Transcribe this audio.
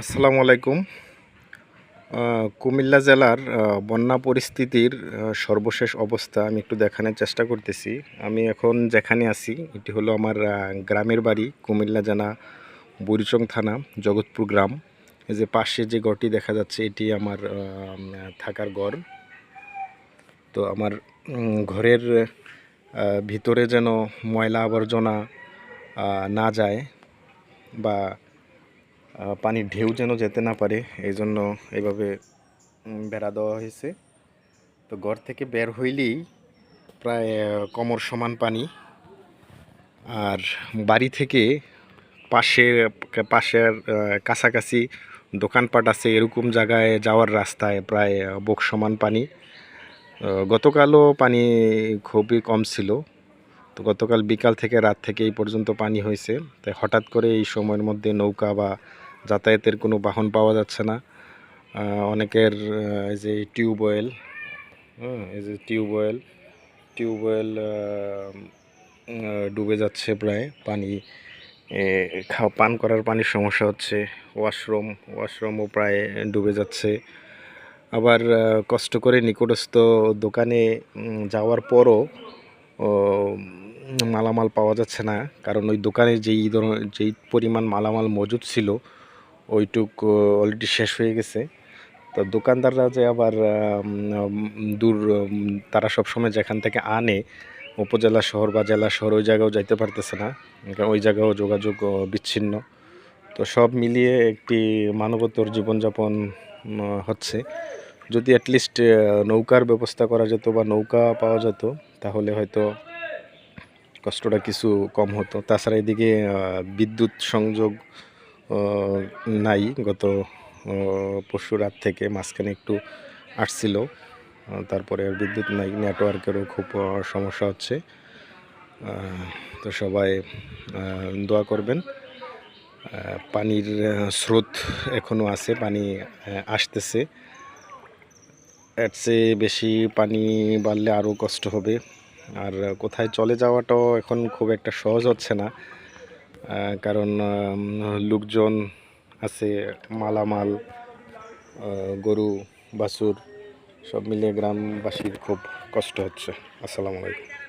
আসসালামু আলাইকুম। কুমিল্লা জেলার বন্যা পরিস্থিতির সর্বশেষ অবস্থা আমি একটু দেখানোর চেষ্টা করতেছি। আমি এখন যেখানে আছি, এটি হলো আমার গ্রামের বাড়ি, কুমিল্লা জেলা বুড়িচং থানা, জগৎপুর গ্রাম। এই যে পাশে যে ঘরটি দেখা যাচ্ছে, এটি আমার থাকার ঘর তো আমার ঘরের ভিতরে যেন ময়লা আবর্জনা না যায় বা পানির ঢেউ যেন যেতে না পারে, এই জন্য এইভাবে বেড়া দেওয়া হয়েছে। তো ঘর থেকে বের হইলেই প্রায় কোমর সমান পানি। আর বাড়ি থেকে পাশে, পাশের কাছাকাছি দোকানপাট আছে, এরকম জায়গায় যাওয়ার রাস্তায় প্রায় বুক সমান পানি। গতকালও পানি খুবই কম ছিল। তো গতকাল বিকাল থেকে রাত থেকে এই পর্যন্ত পানি হয়েছে। তাই হঠাৎ করে এই সময়ের মধ্যে নৌকা বা যাতায়াতের কোনো বাহন পাওয়া যাচ্ছে না। অনেকের এই যে টিউবওয়েল এই যে টিউবওয়েল টিউবওয়েল ডুবে যাচ্ছে প্রায়। পানি খাওয়া, পান করার পানির সমস্যা হচ্ছে। ওয়াশরুম, ওয়াশরুমও প্রায় ডুবে যাচ্ছে। আবার কষ্ট করে নিকটস্থ দোকানে যাওয়ার পরও মালামাল পাওয়া যাচ্ছে না। কারণ ওই দোকানে যেই ধরনের, যেই পরিমাণ মালামাল মজুদ ছিল ওইটুক অলরেডি শেষ হয়ে গেছে। তো দোকানদাররা যে আবার দূর তারা সবসময় যেখান থেকে আনে, উপজেলা শহর বা জেলা শহর, ওই জায়গাও যাইতে পারতেছে না। ওই জায়গাও যোগাযোগ বিচ্ছিন্ন। তো সব মিলিয়ে একটি মানবতর জীবনযাপন হচ্ছে। যদি অ্যাটলিস্ট নৌকার ব্যবস্থা করা যেত বা নৌকা পাওয়া যেত, তাহলে হয়তো কষ্টটা কিছু কম হতো। তাছাড়া এদিকে বিদ্যুৎ সংযোগ নাই, গত পরশু রাত থেকে মাঝখানে একটু আসছিল। তারপরে আর বিদ্যুৎ নাই নেটওয়ার্কেরও খুব সমস্যা হচ্ছে। তো সবাই দোয়া করবেন। পানির স্রোত এখনও আছে, পানি আসতেছে। এর বেশি পানি বাড়লে আরও কষ্ট হবে। আর কোথায় চলে যাওয়াটাও এখন খুব একটা সহজ হচ্ছে না। কারণ লোকজন আছে মালামাল গরু বাছুর সব মিলিয়ে গ্রামবাসীর খুব কষ্ট হচ্ছে। আসসালামু আলাইকুম।